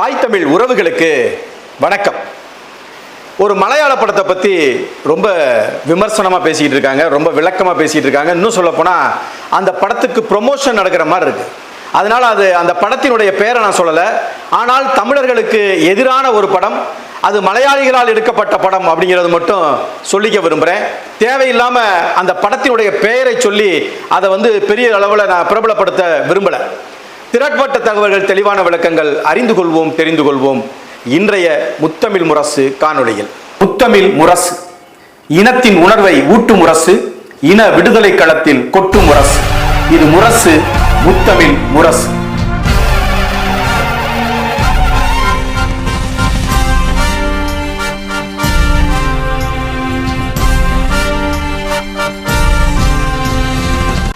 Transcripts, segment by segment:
தாய் தமிழ் உறவுகளுக்கு வணக்கம். ஒரு மலையாள படத்தை பற்றி ரொம்ப விமர்சனமாக பேசிக்கிட்டு இருக்காங்க ரொம்ப விளக்கமாக பேசிக்கிட்டு இருக்காங்க. இன்னும் சொல்லப்போனால் அந்த படத்துக்கு ப்ரொமோஷன் நடக்கிற மாதிரி இருக்கு. அதனால் அது அந்த படத்தினுடைய பேரை நான் சொல்லலை. ஆனால் தமிழர்களுக்கு எதிரான ஒரு படம் அது மலையாளிகளால் எடுக்கப்பட்ட படம் அப்படிங்கிறது மட்டும் சொல்லிக்க விரும்புகிறேன் தேவையில்லாமல் அந்த படத்தினுடைய பெயரை சொல்லி அதை வந்து பெரிய அளவில் நான் பிரபலப்படுத்த விரும்பலை. திரட்பட்ட தகவல்கள் தெளிவான விளக்கங்கள் அறிந்து கொள்வோம் தெரிந்து கொள்வோம். இன்றைய முத்தமிழ் முரசு காணொளியில். முத்தமிழ் முரசு. இனத்தின் உணர்வை ஊட்டு முரசு இன விடுதலை களத்தில் கொட்டு முரசு. இது முரசு முத்தமிழ் முரசு.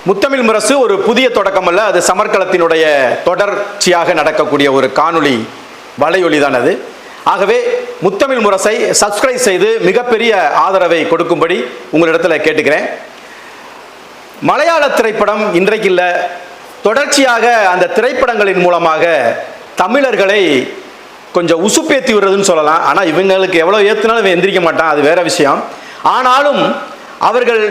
முத்தமிழ் முரசு ஒரு புதிய தொடக்கம் அல்ல அது சமர்க்களத்தினுடைய தொடர்ச்சியாக நடக்கக்கூடிய ஒரு காணொளி வலையொலி தான் அது. ஆகவே முத்தமிழ் முரசை சப்ஸ்கிரைப் செய்து மிகப்பெரிய ஆதரவை கொடுக்கும்படி உங்களிடத்தில் கேட்டுக்கிறேன். மலையாள திரைப்படம் இன்றைக்கு இல்லை தொடர்ச்சியாக அந்த திரைப்படங்களின் மூலமாக தமிழர்களை கொஞ்சம் உசுப்பேத்தி விடுறதுன்னு சொல்லலாம். ஆனால் இவங்களுக்கு எவ்வளோ ஏற்றுனாலும் எந்திரிக்க மாட்டான் அது வேற விஷயம். ஆனாலும் அவர்கள்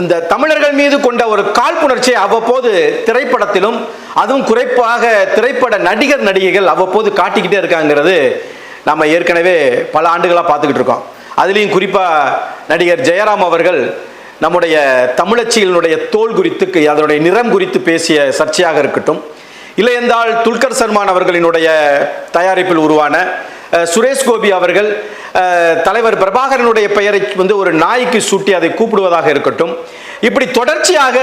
இந்த தமிழர்கள் மீது கொண்ட ஒரு காழ்ப்புணர்ச்சியை அவ்வப்போது திரைப்படத்திலும் அதுவும் குறிப்பாக திரைப்பட நடிகர் நடிகைகள் அவ்வப்போது காட்டிக்கிட்டே இருக்காங்கிறது நம்ம ஏற்கனவே பல ஆண்டுகளாக பார்த்துக்கிட்டு இருக்கோம். அதுலேயும் குறிப்பாக நடிகர் ஜெயராம் அவர்கள் நம்முடைய தமிழச்சிகளினுடைய தோல் குறித்து அதனுடைய நிறம் குறித்து பேசிய சர்ச்சையாக இருக்கட்டும் இல்லை என்றால் துல்கர் சல்மான் அவர்களினுடைய தயாரிப்பில் உருவான சுரேஷ் கோபி அவர்கள் தலைவர் பிரபாகரனுடைய பெயரை வந்து ஒரு நாய்க்கு சூட்டி அதை கூப்பிடுவதாக இருக்கட்டும். இப்படி தொடர்ச்சியாக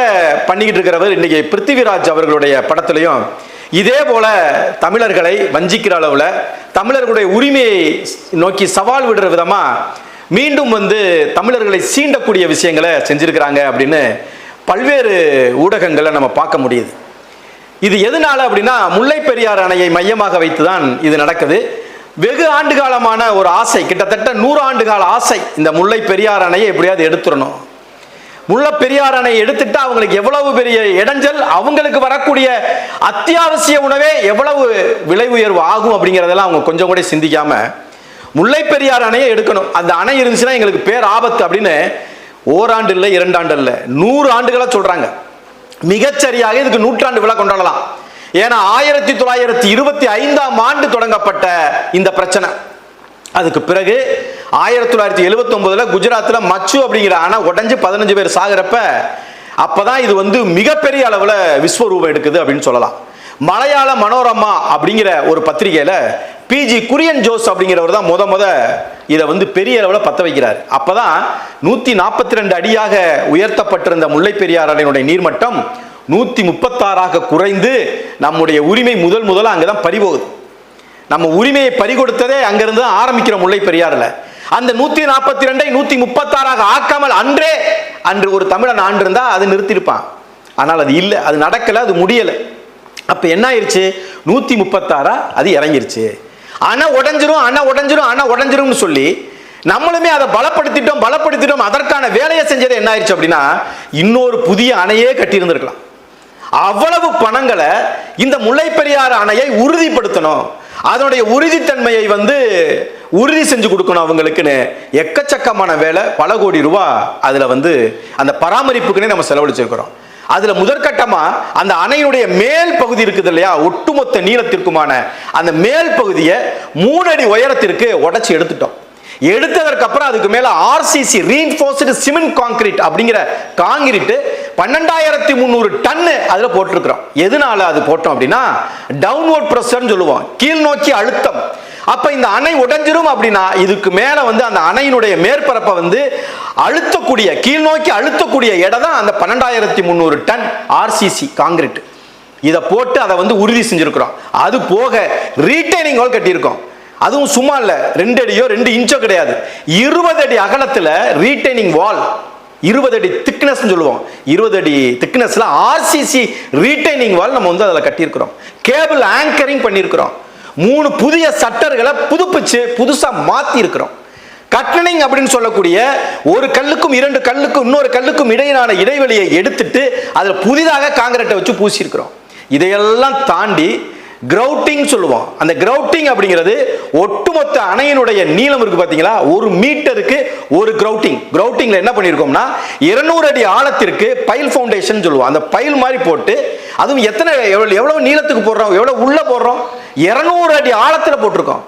பண்ணிக்கிட்டு இருக்கிறவர் இன்னைக்கு பிருத்திவிராஜ் அவர்களுடைய படத்திலையும் இதே போல தமிழர்களை வஞ்சிக்கிற அளவில் தமிழர்களுடைய உரிமையை நோக்கி சவால் விடுற விதமா மீண்டும் வந்து தமிழர்களை சீண்டக்கூடிய விஷயங்களை செஞ்சிருக்கிறாங்க அப்படின்னு பல்வேறு ஊடகங்களை நம்ம பார்க்க முடியுது. இது எதனால அப்படின்னா முல்லை பெரியார் அணையை மையமாக வைத்து தான் இது நடக்குது. வெகு ஆண்டு காலமான ஒரு ஆசை கிட்டத்தட்ட நூறு ஆண்டு கால ஆசை இந்த முல்லை பெரியார் அணையை எப்படியாவது எடுத்துடணும். முல்லை பெரியார் அணையை எடுத்துட்டா அவங்களுக்கு எவ்வளவு பெரிய இடைஞ்சல் அவங்களுக்கு வரக்கூடிய அத்தியாவசிய உணவே எவ்வளவு விலை உயர்வு ஆகும் அப்படிங்கிறதெல்லாம் அவங்க கொஞ்சம் கூட சிந்திக்காம முல்லை பெரியார் அணையை எடுக்கணும். அந்த அணை இருந்துச்சுன்னா எங்களுக்கு பேர் ஆபத்து அப்படின்னு ஓராண்டு இல்லை இரண்டாண்டு இல்லை நூறு ஆண்டுகளாக சொல்றாங்க. மிகச்சரியாக இதுக்கு நூற்றாண்டு விழா கொண்டாடலாம். ஏன்னா ஆயிரத்தி தொள்ளாயிரத்தி இருபத்தி ஐந்தாம் ஆண்டு தொடங்கப்பட்ட இந்த பிரச்சனை. அதுக்கு பிறகு ஆயிரத்தி தொள்ளாயிரத்தி எழுபத்தி ஒன்பதுல குஜராத்தில் மச்சு அப்படிங்கிற அணை உடஞ்சு பதினஞ்சு பேர் சாகிறப்ப அப்பதான் இது வந்து மிகப்பெரிய அளவுல விஸ்வரூபம் எடுக்குது அப்படின்னு சொல்லலாம். மலையாள மனோரமா அப்படிங்கிற ஒரு பத்திரிகையில் பிஜி குரியன் ஜோஸ் அப்படிங்கிறவர் தான் முத முத இதை வந்து பெரிய அளவில் பற்ற வைக்கிறார். அப்போ தான் நூற்றி நாற்பத்தி ரெண்டு அடியாக உயர்த்தப்பட்டிருந்த முல்லை பெரியார் அணையினுடைய நீர்மட்டம் நூற்றி முப்பத்தாறாக குறைந்து நம்முடைய உரிமை முதல் முதலாக அங்கே தான் பறிபோகுது. நம்ம உரிமையை பறிகொடுத்ததே அங்கிருந்து தான் ஆரம்பிக்கிற முல்லை பெரியாரில் அந்த நூத்தி நாற்பத்தி ரெண்டை நூத்தி முப்பத்தாறாக ஆக்காமல் அன்றே அன்று ஒரு தமிழன் ஆண்டு இருந்தா அது நிறுத்தியிருப்பான். ஆனால் அது இல்லை அது நடக்கல அது முடியலை. அப்ப என்ன ஆயிருச்சு? நூத்தி முப்பத்தாறா அது இறங்கிருச்சு. அணை உடஞ்சிரும் அணை உடஞ்சிரும் அணை உடஞ்சிரும்னு சொல்லி நம்மளுமே அதை பலப்படுத்திட்டோம் பலப்படுத்திட்டோம். அதற்கான வேலையை செஞ்சது என்ன ஆயிடுச்சு அப்படின்னா இன்னொரு புதிய அணையே கட்டியிருந்திருக்கலாம். அவ்வளவு பணங்களை இந்த முல்லை அணையை உறுதிப்படுத்தணும். அதனுடைய உறுதித்தன்மையை வந்து உறுதி செஞ்சு கொடுக்கணும் அவங்களுக்குன்னு எக்கச்சக்கமான வேலை. பல கோடி ரூபா அதில் வந்து அந்த பராமரிப்புக்குன்னே நம்ம செலவழிச்சிருக்கிறோம். அதுல முதற்கட்டமா அந்த அணையினுடைய மேல் பகுதி இருக்குது இல்லையா? ஒட்டுமொத்த நீளத்திற்குமான அந்த மேல் பகுதியை மூணடி உயரத்திற்கு உடச்சி எடுத்துட்டோம். எடுத்ததற்கு அப்புறம் அதுக்கு மேல ஆர்சிசி ரீன்ஃபோர்ஸ்டு சிமெண்ட் காங்கிரீட் அப்படிங்கிற காங்கிரீட் பன்னெண்டாயிரத்தி முந்நூறு டன்னு அதுல போட்டிருக்கிறோம். எதனால அது போட்டோம் அப்படின்னா டவுன்வோர்ட் ப்ரெஷர்னு சொல்லுவோம். கீழ் நோக்கி அழுத்தம். அப்ப இந்த அணை உடைஞ்சிரும் அப்படின்னா இதுக்கு மேல வந்து அந்த அணையினுடைய மேற்பரப்பை வந்து அழுத்தக்கூடிய கீழ் நோக்கி அழுத்தக்கூடிய இடம் தான் அந்த பன்னெண்டாயிரத்தி முந்நூறு டன் ஆர்சிசி காங்கிரீட் இதை போட்டு அதை வந்து உறுதி செஞ்சிருக்கிறோம். அது போக ரீட்டைனிங் வால் கட்டியிருக்கோம். அதுவும் சும்மா இல்லை ரெண்டு அடியோ ரெண்டு இன்ச்சோ கிடையாது. இருபது அடி அகலத்தில் ரீட்டைனிங் வால் இருபது அடி திக்னஸ் சொல்லுவோம். இருபது அடி திக்னஸ்ல ஆர்சிசி ரீட்டைனிங் வால் நம்ம வந்து அதில் கட்டியிருக்கிறோம். கேபிள் ஆங்கரிங் பண்ணியிருக்கிறோம். மூணு புதிய சட்டர்களை புதுப்பிச்சு புதுசாக மாற்றி இருக்கிறோம் கட்டணிங் அப்படின்னு சொல்லக்கூடிய ஒரு கல்லுக்கும் இரண்டு கல்லுக்கும் இன்னொரு கல்லுக்கும் இடையிலான இடைவெளியை எடுத்துட்டு அதில் புதிதாக காங்கிரட்டை வச்சு பூசியிருக்கிறோம். இதையெல்லாம் தாண்டி கிரவுட்டிங் சொல்லுவோம். அந்த கிரவுட்டிங் அப்படிங்கிறது ஒட்டுமொத்த அணையினுடைய நீளம் இருக்கு பார்த்தீங்களா ஒரு மீட்டருக்கு ஒரு கிரவுட்டிங் கிரவுட்டிங்ல என்ன பண்ணியிருக்கோம்னா 200 அடி ஆழத்திற்கு பைல் ஃபவுண்டேஷன் சொல்லுவோம். அந்த பைல் மாதிரி போட்டு அதுவும் எத்தனை எவ்வளோ எவ்வளோ நீளத்துக்கு போடுறோம்? எவ்வளோ உள்ளே போடுறோம்? 200 அடி ஆழத்தில் போட்டிருக்கோம்.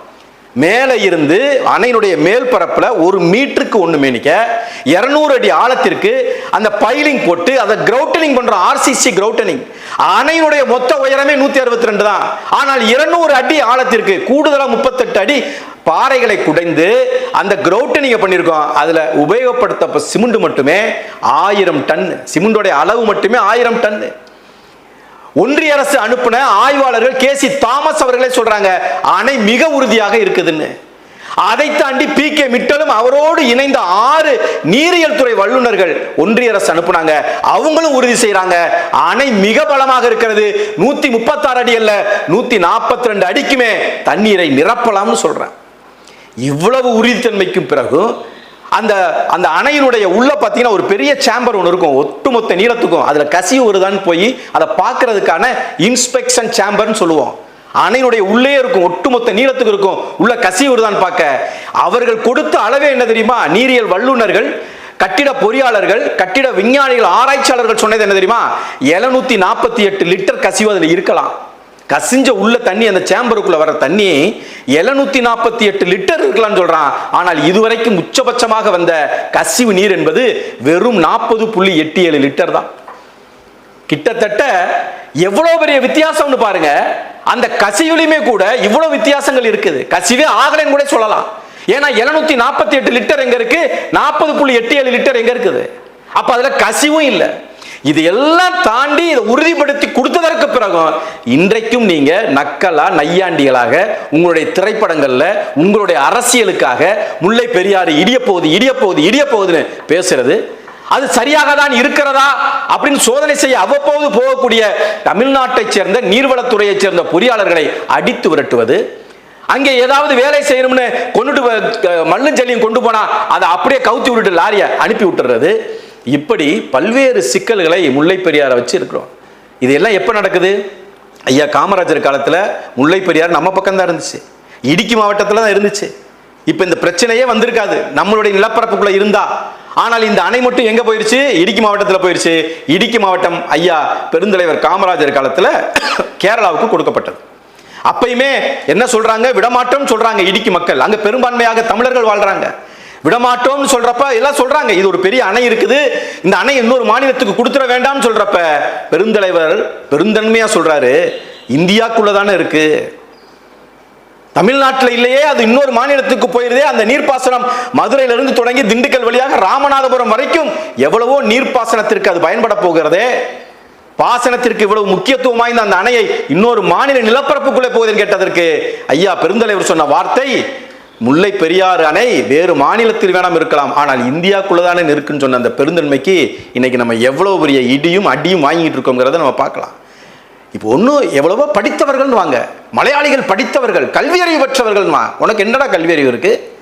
மேலே இருந்து அணையினுடைய மேல்பரப்பில் ஒரு மீட்டருக்கு ஒன்று மேனிக்க இரநூறு அடி ஆழத்திற்கு அந்த பைலிங் போட்டு அதை கிரவுட்டனிங் பண்ணுறோம் ஆர்சிசி கிரவுட்டனிங் அணையினுடைய மொத்த உயரமே நூற்றி அறுபத்தி ரெண்டு தான். ஆனால் இருநூறு அடி ஆழத்திற்கு கூடுதலாக முப்பத்தெட்டு அடி பாறைகளை குடைந்து அந்த கிரவுட்டனிங்க பண்ணியிருக்கோம். அதில் உபயோகப்படுத்த சிமெண்ட் மட்டுமே ஆயிரம் டன் சிமெண்டோடைய அளவு மட்டுமே ஆயிரம் டன்னு ஒன்றிய அரசு அனுப்பின ஆய்வாளர்கள் கே சி தாமஸ் அவர்களே சொல்றாங்க அணை மிக உறுதியாக இருக்குதுன்னு. அதை தாண்டி பி கே மிட்டலும் அவரோடு இணைந்த ஆறு நீரியல் துறை வல்லுநர்கள் ஒன்றிய அரசு அனுப்புனாங்க. அவங்களும் உறுதி செய்யறாங்க அணை மிக பலமாக இருக்கிறது. நூத்தி முப்பத்தாறு அடி அல்ல நூத்தி நாற்பத்தி ரெண்டு அடிக்குமே தண்ணீரை நிரப்பலாம்னு சொல்றேன் இவ்வளவு உறுதித்தன்மைக்கும் பிறகு அந்த அந்த அணையினுடைய உள்ள பார்த்தீங்கன்னா ஒரு பெரிய சேம்பர் ஒன்று இருக்கும். ஒட்டுமொத்த நீளத்துக்கும். அதில் கசிவு வருதான்னு போய் அதை பார்க்கறதுக்கான இன்ஸ்பெக்ஷன் சேம்பர்னு சொல்லுவோம். அணையினுடைய உள்ளே இருக்கும் ஒட்டுமொத்த நீளத்துக்கு இருக்கும். உள்ள கசிவு வருதான்னு பார்க்க. அவர்கள் கொடுத்த அளவே என்ன தெரியுமா? நீரியல் வல்லுநர்கள் கட்டிட பொறியாளர்கள் கட்டிட விஞ்ஞானிகள் ஆராய்ச்சியாளர்கள் சொன்னது என்ன தெரியுமா? 748 நாற்பத்தி எட்டு லிட்டர் கசிவு அதில் இருக்கலாம். கசிஞ்ச உள்ள தண்ணி அந்த சேம்பருக்குள்ள வர தண்ணி 748 நாற்பத்தி எட்டு லிட்டர் இருக்கலாம்னு சொல்றான். ஆனால் இதுவரைக்கும் உச்சபட்சமாக வந்த கசிவு நீர் என்பது வெறும் நாற்பது புள்ளி எட்டு ஏழு லிட்டர் தான். கிட்டத்தட்ட எவ்வளவு பெரிய வித்தியாசம்னு பாருங்க. அந்த கசிவுலையுமே கூட இவ்வளவு வித்தியாசங்கள் இருக்குது. கசிவே ஆகலைன்னு கூட சொல்லலாம். ஏன்னா 748 நாற்பத்தி எட்டு லிட்டர் எங்க இருக்கு? நாற்பது புள்ளி எட்டு ஏழு லிட்டர் எங்க இருக்குது? அப்ப அதுல கசிவும் இல்லை. இது எல்லாம் தாண்டி இதை உறுதிப்படுத்தி கொடுத்ததற்கு பிறகும் இன்றைக்கும் நீங்க நக்கலா நையாண்டிகளாக உங்களுடைய திரைப்படங்கள்ல உங்களுடைய அரசியலுக்காக முல்லை பெரியாறு இடிய போகுது இடிய போகுது இடிய போகுதுன்னு பேசுறது அது சரியாக தான் இருக்கிறதா அப்படின்னு சோதனை செய்ய அவ்வப்போது போகக்கூடிய தமிழ்நாட்டைச் சேர்ந்த நீர்வளத்துறையைச் சேர்ந்த பொறியாளர்களை அடித்து விரட்டுவது அங்கே ஏதாவது வேலை செய்யணும்னு கொண்டுட்டு வ- மண்ணும் ஜல்லியும் கொண்டு போனா அதை அப்படியே கவுத்தி விட்டுட்டு லாரியை அனுப்பி விட்டுறது இப்படி பல்வேறு சிக்கல்களை முல்லை பெரியாரை வச்சு இருக்கிறோம் இது எல்லாம் எப்போ நடக்குது? ஐயா காமராஜர் காலத்தில் முல்லை பெரியார் நம்ம பக்கம் தான் இருந்துச்சு. இடுக்கி மாவட்டத்தில் தான் இருந்துச்சு. இப்போ இந்த பிரச்சனையே வந்திருக்காது. நம்மளுடைய நிலப்பரப்புக்குள்ளே இருந்தா. ஆனால் இந்த அணை மட்டும் எங்கே போயிருச்சு? இடுக்கி மாவட்டத்தில் போயிருச்சு. இடுக்கி மாவட்டம் ஐயா பெருந்தலைவர் காமராஜர் காலத்தில் கேரளாவுக்கு கொடுக்கப்பட்டது. அப்பயுமே என்ன சொல்றாங்க? விடமாட்டோம் சொல்றாங்க இடுக்கி மக்கள். அங்கே பெரும்பான்மையாக தமிழர்கள் வாழ்றாங்க. விடமாட்டோம்னு சொல்றப்ப எல்லாம் சொல்றாங்க. இது ஒரு பெரிய அணை இருக்குது. இந்த அணை இன்னொரு மாநிலத்துக்கு கொடுத்துட வேண்டாம்னு சொல்றப்ப பெருந்தலைவர் பெருந்தன்மையா சொல்றாரு. இந்தியாக்குள்ள தானே இருக்கு. தமிழ்நாட்டில் இல்லையே அது இன்னொரு மாநிலத்துக்கு போயிருதே. அந்த நீர்ப்பாசனம் மதுரையிலிருந்து தொடங்கி திண்டுக்கல் வழியாக ராமநாதபுரம் வரைக்கும் எவ்வளவோ நீர்ப்பாசனத்திற்கு அது பயன்பட போகிறதே. பாசனத்திற்கு இவ்வளவு முக்கியத்துவம் வாய்ந்த அந்த அணையை இன்னொரு மாநில நிலப்பரப்புக்குள்ளே போகுதுன்னு கேட்டதற்கு ஐயா பெருந்தலைவர் சொன்ன வார்த்தை முல்லை பெரியாறு அணை வேறு மாநிலத்தில் வேணாம் இருக்கலாம். ஆனால் இந்தியாக்குள்ளதானே இருக்குன்னு சொன்ன அந்த பெருந்தன்மைக்கு இன்னைக்கு நம்ம எவ்வளோ பெரிய இடியும் அடியும் வாங்கிட்டு இருக்கோங்கிறத நம்ம பார்க்கலாம். இப்போ ஒன்றும் எவ்வளவோ படித்தவர்கள் வாங்க. மலையாளிகள் படித்தவர்கள் கல்வியறிவு பெற்றவர்கள் உனக்கு என்னடா கல்வி அறிவு இருக்கு?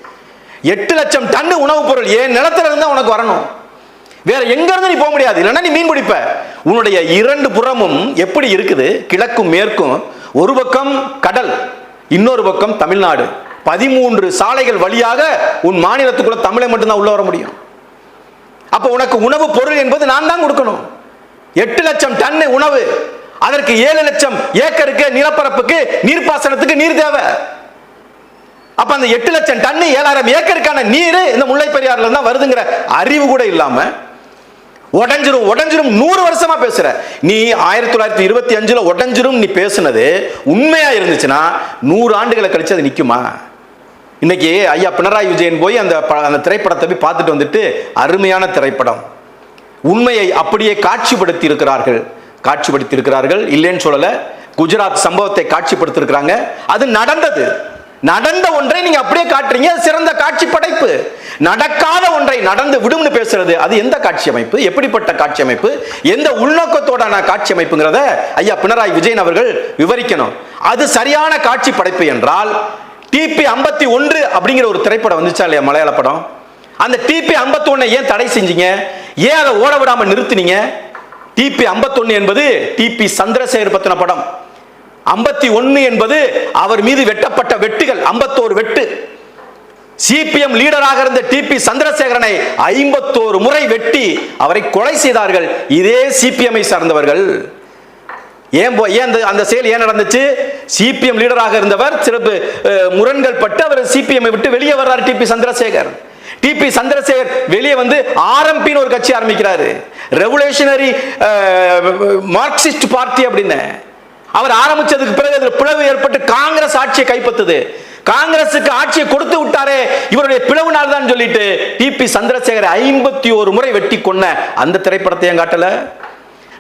எட்டு லட்சம் டன் உணவுப் பொருள் ஏன் நிலத்துல இருந்தா உனக்கு வரணும்? வேற எங்க இருந்து நீ போக முடியாது? இல்லைன்னா நீ மீன் பிடிப்ப. உன்னுடைய இரண்டு புறமும் எப்படி இருக்குது? கிழக்கும் மேற்கும். ஒரு பக்கம் கடல் இன்னொரு பக்கம் தமிழ்நாடு. பதிமூன்று சாலைகள் வழியாக உன் மாநிலத்துக்குள்ள தமிழை மட்டும்தான் உள்ள வர முடியும். அப்போ உனக்கு உணவு பொருள் என்பது நான் தான் கொடுக்கணும். எட்டு லட்சம் டன் உணவு அதற்கு ஏழு லட்சம் ஏக்கருக்கு நிலப்பரப்புக்கு நீர்ப்பாசனத்துக்கு நீர் தேவை. அப்ப அந்த எட்டு லட்சம் டன்னு ஏழாயிரம் ஏக்கருக்கான நீர் இந்த முல்லை பெரியாறுல தான் வருதுங்கிற அறிவு கூட இல்லாம உடஞ்சிரும் உடஞ்சிரும் நூறு வருஷமா பேசுற. நீ ஆயிரத்தி தொள்ளாயிரத்தி இருபத்தி அஞ்சுல உடஞ்சிரும் நீ பேசுனது உண்மையா இருந்துச்சுன்னா நூறு ஆண்டுகளை கழிச்சு அது நிக்குமா? இன்னைக்கு ஐயா பினராயி விஜயன் போய் அந்த ப- அந்த திரைப்படத்தை போய் பார்த்துட்டு வந்துட்டு அருமையான திரைப்படம். உண்மையை அப்படியே காட்சிப்படுத்தி இருக்கிறார்கள் காட்சிப்படுத்தி இருக்கிறார்கள் இல்லைன்னு சொல்லல. குஜராத் சம்பவத்தை காட்சிப்படுத்திருக்கிறாங்க அது நடந்தது. நடந்த ஒன்றை நீங்க அப்படியே காட்டுறீங்க. சிறந்த காட்சி படைப்பு. நடக்காத ஒன்றை நடந்து விடும்னு பேசுறது. அது எந்த காட்சி அமைப்பு? எப்படிப்பட்ட காட்சி அமைப்பு? எந்த உள்நோக்கத்தோடான காட்சி அமைப்புங்கிறத ஐயா பினராயி விஜயன் அவர்கள் விவரிக்கணும். அது சரியான காட்சி படைப்பு என்றால் டிபி ஐம்பத்தி ஒன்று அப்படிங்கிற ஒரு திரைப்படம் வந்துச்சா இல்லையா மலையாள படம்? அந்த டிபி 51 ஏன் தடை செஞ்சீங்க? ஏன் அதை ஓட விடாம நிறுத்தினீங்க? டிபி 51 என்பது டிபி சந்திரசேகர் பத்தின படம். ஐம்பத்தி ஒன்று என்பது அவர் மீது வெட்டப்பட்ட வெட்டுகள் ஐம்பத்தோரு வெட்டு. சிபிஎம் லீடராக இருந்த டிபி சந்திரசேகரனை ஐம்பத்தோரு முறை வெட்டி அவரை கொலை செய்தார்கள். இதே சிபிஎம்ஐ சார்ந்தவர்கள். ஏன் போ- ஏன் அந்த- அந்த செயல் ஏன் நடந்துச்சு? சிபிஎம் லீடராக இருந்தவர் சிறப்பு முரண்கள் பட்டு அவர் சிபிஎம் விட்டு வெளியே வர்றார் டிபி சந்திரசேகர். டிபி சந்திரசேகர் வெளியே வந்து ஆர்எம்பின்னு ஒரு கட்சி ஆரம்பிக்கிறாரு. ரெவல்யூஷனரி மார்க்சிஸ்ட் பார்ட்டி அப்படின்னு. அவர் ஆரம்பிச்சதுக்கு பிறகு அதில் பிளவு ஏற்பட்டு காங்கிரஸ் ஆட்சியை கைப்பற்றுது. காங்கிரசுக்கு ஆட்சியை கொடுத்து விட்டாரே இவருடைய பிளவு நாள் தான் சொல்லிட்டு டிபி சந்திரசேகர் ஐம்பத்தி ஒரு முறை வெட்டி கொன்ன அந்த திரைப்படத்தை ஏன் காட்டல?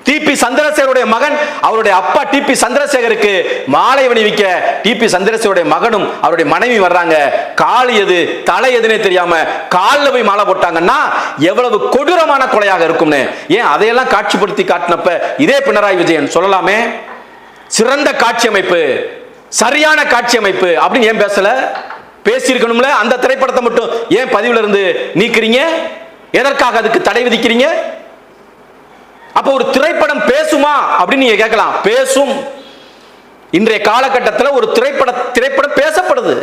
டிபி சந்திரசேகருடைய மகன் அவருடைய அப்பா டிபி சந்திரசேகருக்கு மாலை அணிவிக்க டிபி சந்திரசேகருடைய மகனும் அவருடைய மனைவி வர்றாங்க. கால் எது தலை எதுனே தெரியாம காலில் போய் மாலை போட்டாங்கன்னா எவ்வளவு கொடூரமான கொலையாக இருக்கும்னு. ஏன் அதையெல்லாம் காட்சிப்படுத்தி காட்டினப்ப இதே பினராயி விஜயன் சொல்லலாமே? சிறந்த காட்சி அமைப்பு சரியான காட்சி அமைப்பு அப்படின்னு ஏன் பேசல? பேசியிருக்கணும்ல அந்த திரைப்படத்தை மட்டும் ஏன் பதிவுல இருந்து நீக்கிறீங்க? எதற்காக அதுக்கு தடை விதிக்கிறீங்க? அப்போ ஒரு திரைப்படம் பேசுமா அப்படின்னு நீங்க கேட்கலாம். பேசும். இன்றைய காலகட்டத்தில் ஒரு திரைப்பட திரைப்படம் பேசப்படுது.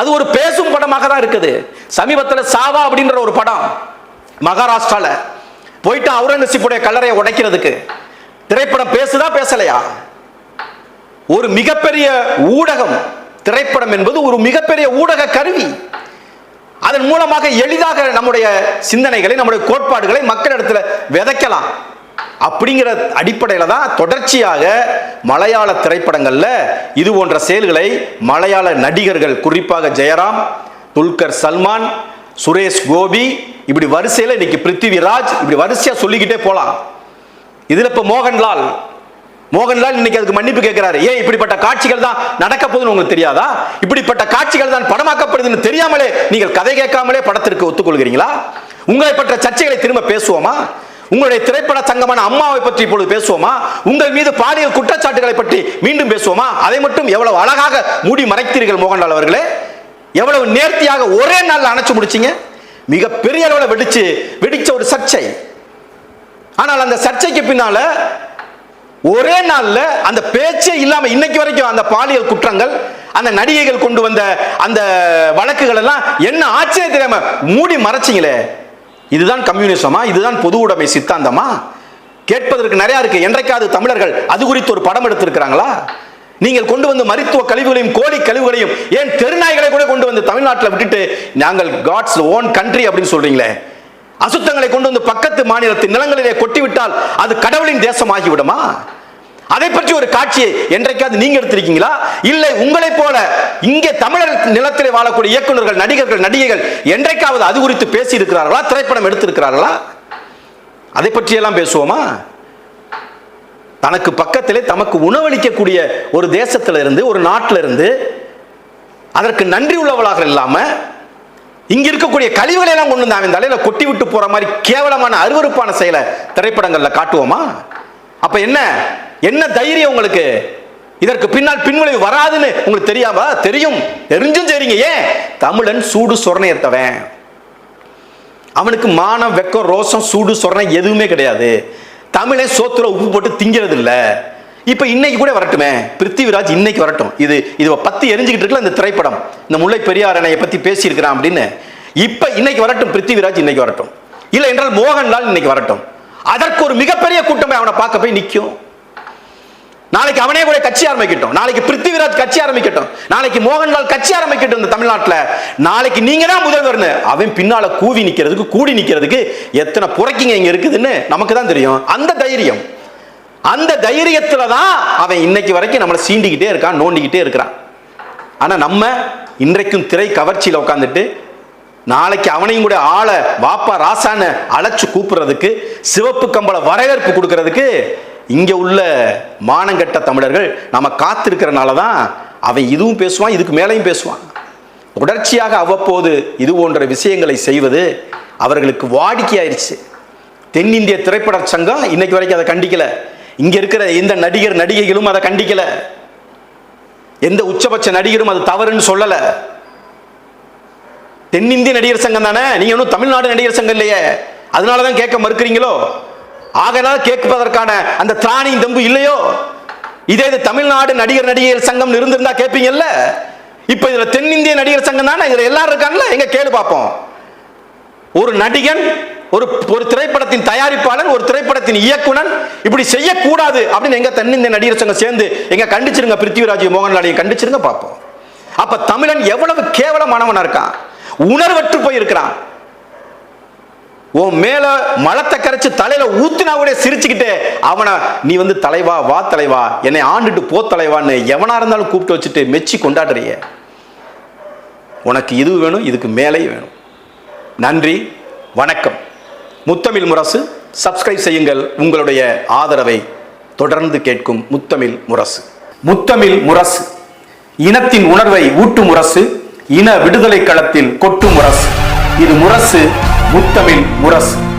அது ஒரு பேசும் படமாக தான் இருக்குது. சமீபத்தில் சாவா அப்படின்ற ஒரு படம் மகாராஷ்டிரால போயிட்டு அவுரங்கசீப்புடைய கல்லறையை உடைக்கிறதுக்கு திரைப்படம் பேசுதா பேசலையா? ஒரு மிகப்பெரிய ஊடகம் திரைப்படம் என்பது ஒரு மிகப்பெரிய ஊடக கருவி. அதன் மூலமாக எளிதாக நம்முடைய சிந்தனைகளை நம்முடைய கோட்பாடுகளை மக்களிடத்தில் விதைக்கலாம். அப்படிங்கிற அடிப்படையில் தான் தொடர்ச்சியாக மலையாள திரைப்படங்களில் இது போன்ற செயல்களை மலையாள நடிகர்கள் குறிப்பாக ஜெயராம் துல்கர் சல்மான் சுரேஷ் கோபி இப்படி வரிசையில் இன்னைக்கு பிருத்திவிராஜ் இப்படி வரிசையாக சொல்லிக்கிட்டே போகலாம் இதில் இப்போ மோகன்லால் மோகன்லால் இன்னைக்கு அதுக்கு மன்னிப்பு கேட்கிறாரு ஏன் இப்படிப்பட்ட காட்சிகள் தான் நடக்க போகுதுன்னு உங்களுக்கு தெரியாதா? இப்படிப்பட்ட காட்சிகள் தான் படமாக்கப்படுதுன்னு தெரியாமலே நீங்கள் கதை கேட்காமலே படத்திற்கு ஒத்துக்கொள்கிறீங்களா? உங்களை பற்ற சர்ச்சைகளை திரும்ப பேசுவோமா? உங்களுடைய திரைப்பட சங்கமான அம்மாவை பற்றி இப்பொழுது பேசுவோமா? உங்கள் மீது பாலியல் குற்றச்சாட்டுகளை பற்றி மீண்டும் பேசுவோமா? அதை மட்டும் எவ்வளவு அழகாக மூடி மறைத்தீர்கள் மோகன்லால் அவர்களே. எவ்வளவு நேர்த்தியாக ஒரே நாளில் அணைச்சு முடிச்சீங்க. மிக பெரிய அளவில் வெடிச்சு வெடிச்ச ஒரு சர்ச்சை. ஆனால் அந்த சர்ச்சைக்கு பின்னால ஒரே நாள்ல அந்த பேச்சே இல்லாம இன்னைக்கு வரைக்கும் அந்த பாலியல் குற்றங்கள் அந்த நடிகைகள் கொண்டு வந்த அந்த வழக்குகள் எல்லாம் என்ன ஆச்சரிய தெரியாம மூடி மறைச்சிங்களே. இதுதான் கம்யூனிசமா? இதுதான் பொது உடைமை சித்தாந்தமா? கேட்பதற்கு நிறைய இருக்கு. என்றைக்காவது தமிழர்கள் அது குறித்து ஒரு படம் எடுத்திருக்கிறாங்களா? நீங்கள் கொண்டு வந்து மருத்துவ கழிவுகளையும் கோழி கழிவுகளையும் ஏன் தெருநாய்களை கூட கொண்டு வந்து தமிழ்நாட்டில் விட்டுட்டு நாங்கள் காட்ஸ் ஓன் கண்ட்ரி அப்படின்னு சொல்றீங்களே? அசுத்தங்களை கொண்டு வந்து பக்கத்து மாநிலத்தின் நிலங்களிலே கொட்டிவிட்டால் அது கடவுளின் தேசம் ஆகிவிடுமா அதை பற்றி ஒரு காட்சியை என்றைக்காவது நீங்க எடுத்திருக்கீங்களா? இல்லை உங்களைப் போல இங்கே தமிழர் நிலத்திலே வாழக்கூடிய இயக்குனர்கள் நடிகர்கள் நடிகைகள் என்றைக்காவது அது குறித்து பேசி இருக்கிறார்களா திரைப்படம் எடுத்திருக்கிறார்களா? அதை பற்றியெல்லாம் பேசுவோமா? தனக்கு பக்கத்திலே தமக்கு உணவளிக்கக்கூடிய ஒரு தேசத்துல இருந்து ஒரு நாட்டில இருந்து அதற்கு நன்றி உள்ளவளாக இல்லாம இங்க இருக்கக்கூடிய கழிவுகளை எல்லாம் கொண்டு வந்து அவன் தலையில கொட்டி விட்டு போற மாதிரி கேவலமான அருவருப்பான செயலை திரைப்படங்கள்ல காட்டுவோமா? அப்ப என்ன? என்ன தைரியம் உங்களுக்கு? இதற்கு பின்னால் பின்விளைவு வராதுன்னு உங்களுக்கு தெரியாமா? தெரியும். தெரிஞ்சும் சரிங்க ஏன்? தமிழன் சூடு சொரணையத்தவன் அவனுக்கு மானம் வெக்கம் ரோசம் சூடு சொரணை எதுவுமே கிடையாது. தமிழை சோத்துல உப்பு போட்டு திங்கிறது இல்லை இப்போ இன்னைக்கு கூட வரட்டுமே. பிருத்திவிராஜ் இன்னைக்கு வரட்டும். இது இது பத்தி எரிஞ்சுக்கிட்டு இருக்கல இந்த திரைப்படம். இந்த முல்லை பெரியார் அணையை பத்தி பேசியிருக்கிறான் அப்படின்னு. இப்போ இன்னைக்கு வரட்டும். பிருத்திவிராஜ் இன்னைக்கு வரட்டும். இல்லை என்றால் மோகன்லால் இன்னைக்கு வரட்டும். அதற்கு ஒரு மிகப்பெரிய கூட்டம் அவனை பார்க்க போய் நிற்கும் நாளைக்கு அவனே கூட கட்சி ஆரம்பிக்கட்டும். நாளைக்கு பிருத்திவிராஜ் கட்சி ஆரம்பிக்கட்டும். நாளைக்கு மோகன்லால் கட்சி ஆரம்பிக்கட்டும் இந்த தமிழ்நாட்டில். நாளைக்கு நீங்க தான் முதல்வர்னு. அவன் பின்னால கூவி நிற்கிறதுக்கு கூடி நிற்கிறதுக்கு எத்தனை புறக்கிங்க இங்க இருக்குதுன்னு நமக்கு தான் தெரியும். அந்த தைரியம். அந்த தைரியத்துல தான் அவன் இன்னைக்கு வரைக்கும் நம்மளை சீண்டிக்கிட்டே இருக்கான் நோண்டிக்கிட்டே இருக்கிறான். ஆனா நம்ம இன்றைக்கும் திரை கவர்ச்சியில் உட்காந்துட்டு நாளைக்கு அவனையும் கூட ஆளை வாப்பா ராசான்னு அழைச்சு கூப்பிடுறதுக்கு சிவப்பு கம்பள வரவேற்பு கொடுக்கறதுக்கு இங்கே உள்ள மானங்கட்ட தமிழர்கள் நம்ம காத்திருக்கிறனால தான் அவன் இதுவும் பேசுவான் இதுக்கு மேலையும் பேசுவான். தொடர்ச்சியாக அவ்வப்போது இது போன்ற விஷயங்களை செய்வது அவர்களுக்கு வாடிக்கையாயிருச்சு. தென்னிந்திய திரைப்பட சங்கம் இன்னைக்கு வரைக்கும் அதை கண்டிக்கலை. இங்கே இருக்கிற எந்த நடிகர் நடிகைகளும் அதை கண்டிக்கலை. எந்த உச்சபட்ச நடிகரும் அது தவறுன்னு சொல்லலை. தென்னிந்திய நடிகர் சங்கம் தானே? நீங்க ஒன்றும் தமிழ்நாடு நடிகர் சங்கம் இல்லையே. அதனால தான் கேட்க மறுக்கிறீங்களோ? ஆகனால கேட்பதற்கான அந்த திராணி தம்பு இல்லையோ? இதே இது தமிழ்நாடு நடிகர் நடிகர் சங்கம் இருந்திருந்தா கேட்பீங்கல்ல? இப்ப இதுல தென்னிந்திய நடிகர் சங்கம் தானே? இதுல எல்லாரும் இருக்காங்கல்ல? எங்க கேளு பார்ப்போம் ஒரு நடிகன் ஒரு ஒரு திரைப்படத்தின் தயாரிப்பாளர் ஒரு திரைப்படத்தின் இயக்குனர் இப்படி செய்யக்கூடாது அப்படின்னு எங்க தென்னிந்திய நடிகர் சங்கம் சேர்ந்து எங்க கண்டிச்சிருங்க பிருத்திவிராஜ் மோகன்லாலையும் கண்டிச்சிருங்க பார்ப்போம் அப்ப தமிழன் எவ்வளவு கேவலமானவனா இருக்கான்? உணர்வற்று போயிருக்கிறான். உன் மேல மலத்தை கரைச்சு தலையில ஊத்தினா கூட சிரிச்சுக்கிட்டே அவனை நீ வந்து தலைவா வா தலைவா என்னை ஆண்டுட்டு போ தலைவான்னு எவனா இருந்தாலும் கூப்பிட்டு வச்சுட்டு மெச்சி கொண்டாடுறிய. உனக்கு இது வேணும் இதுக்கு மேலே வேணும். நன்றி வணக்கம். முத்தமிழ் முரசு சப்ஸ்கிரைப் செய்யுங்கள். உங்களுடைய ஆதரவை தொடர்ந்து கேட்கும் முத்தமிழ் முரசு. முத்தமிழ் முரசு இனத்தின் உணர்வை ஊட்டும் முரசு. இன விடுதலை களத்தில் கொட்டு முரசு இது முரசு முத்தமிழ் முரசு.